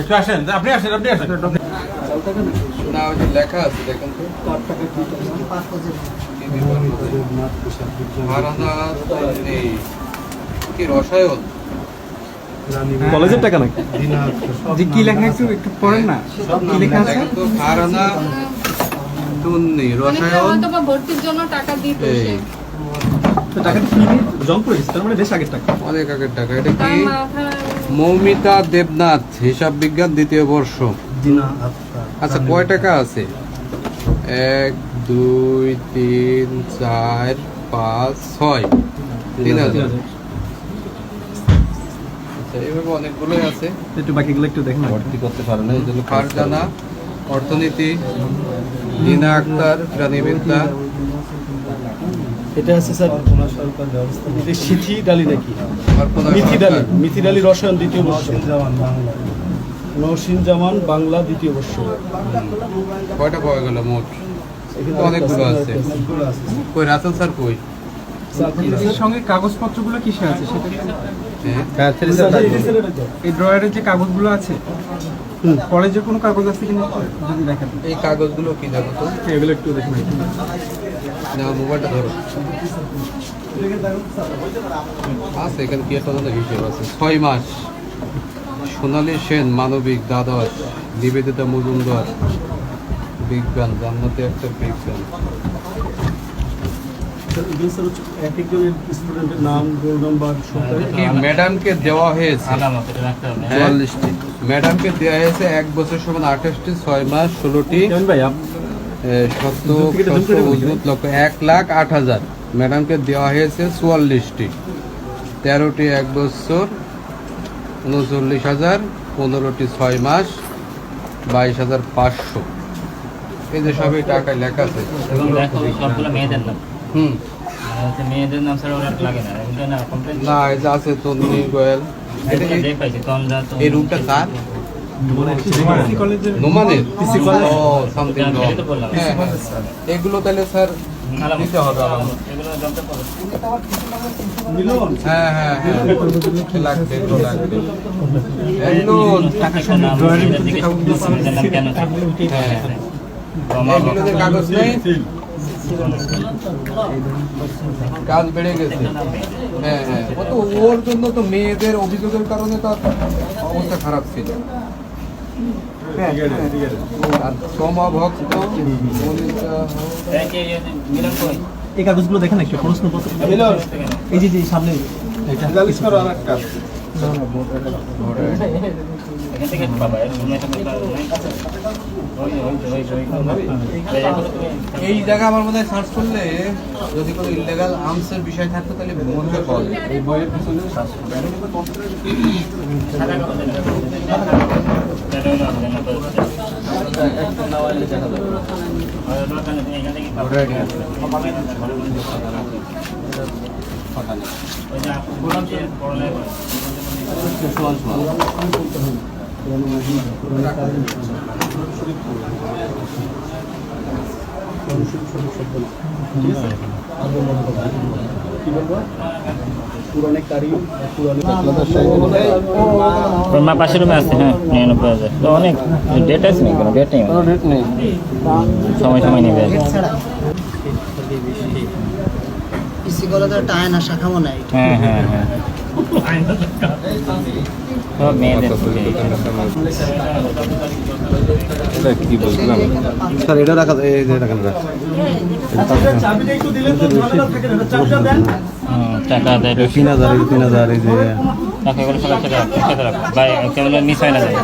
একটু আসেন আপনি আসেন আপনি আসেন। না ওই যে লেখা আছে দেখেন তো। হারানা এই কি রসায়ন? কলেজের টাকা নাকি? যে কি লেখা একটু একটু পড়েন না। কি লেখা আছে? রসায়ন। ভর্তির জন্য টাকা দিত মানে টাকা। অনেক আগের টাকা। এটা কি? মৌমিতা দেবনাথ হিসাব বিজ্ঞান দ্বিতীয় বর্ষ। আচ্ছা কয় টাকা আছে? এক দুই তিন চার পাঁচ ছয়। তিন হাজার। আচ্ছা এইভাবে অনেকগুলোই আছে। একটু বাকিগুলো একটু দেখেন। ভর্তি করতে পারে না এই জন্য ফারজানা অর্থনীতি। দিনা আক্তার প্রাণীবিদ্যা এটা আছে স্যার এটা সিথি ডালি নাকি? মিথি ডালি মিথি ডালি রসায়ন দ্বিতীয় বর্ষ। নৌসিন জামান বাংলা দ্বিতীয় বর্ষ। কয়টা পাওয়া গেল মোট? অনেকগুলো আছে। কই রাসেল স্যার কই? সঙ্গে কাগজপত্রগুলো কিসে আছে সেটা? হ্যাঁ। এই ড্রয়ারের যে কাগজগুলো আছে কলেজে কোনো কাগজ আছে কিনা? যদি দেখেন। এই কাগজগুলো কি দেখো তো? এগুলো একটু দেখেন না মোবাইলটা ধরো। আছে এখানে কি একটা হিসেব আছে। ছয় মাস। সোনালী সেন মানবিক দ্বাদশ নিবেদিতা মজুমদার বিজ্ঞান জান্নাতে একটা বিজ্ঞান। স্টুডেন্টের নাম রোল নাম্বার ম্যাডামকে দেওয়া হয়েছে? হ্যাঁ, ম্যাডামকে দেওয়া হয়েছে এক বছর সমান আঠাশটি ছয় মাস ষোলোটি। লক্ষ এক লাখ আট হাজার। ম্যাডামকে দেওয়া হয়েছে চুয়াল্লিশটি। তেরোটি এক বছর উনচল্লিশ হাজার পনেরোটি ছয় মাস বাইশ হাজার পাঁচশো। এই যে সবই টাকায় লেখা আছে। হুম। মেয়েদের নাম ছাড়া ওরা লাগে না এটা না এই যে আছে তন্নি গোয়েল এই- রুমটা কার। হ্যাঁ হ্যাঁ। এগুলো তাহলে স্যার দিতে হবে আমাদের। এগুলো জানতে পারো। হ্যাঁ হ্যাঁ হ্যাঁ। লাগবে এগুলো লাগবে? হ্যাঁ। কাগজ নেই? কাজ বেড়ে গেছে। হ্যাঁ হ্যাঁ। ও তো ওর জন্য তো মেয়েদের অভিযোগের কারণে তার অবস্থা খারাপ ছিল। সোমা ভক্ত এই কাগজগুলো দেখেন একটু প্রশ্নপত্র। এই যে যে সামনে এটা। এখান থেকে পাবা। এই জায়গা আমার মনে হয় সার্চ করলে যদি কোনো ইলিগাল আর্মসের বিষয় থাকতো তাহলে মনে হয় এই বইয়ের পিছনে সার্চ বললাম যে পড়ালেখা মা পাশের রুমে আছে হ্যাঁ নিরানব্বই হাজার। তো অনেক ডেট আছে নাকি কোনো? ডেট নেই ডেট নেই সময় সময় নেবে পিসি কলেজের একটা আয়না শাখা মনে হয় হ্যাঁ হ্যাঁ হ্যাঁ। কি বলছিলাম স্যার এটা রাখা এই যে রাখেন টাকা দেয় তিন হাজার তিন হাজার এই যে টাকা করে সকাল রাখো। বা কেমন মিস হয় না যায়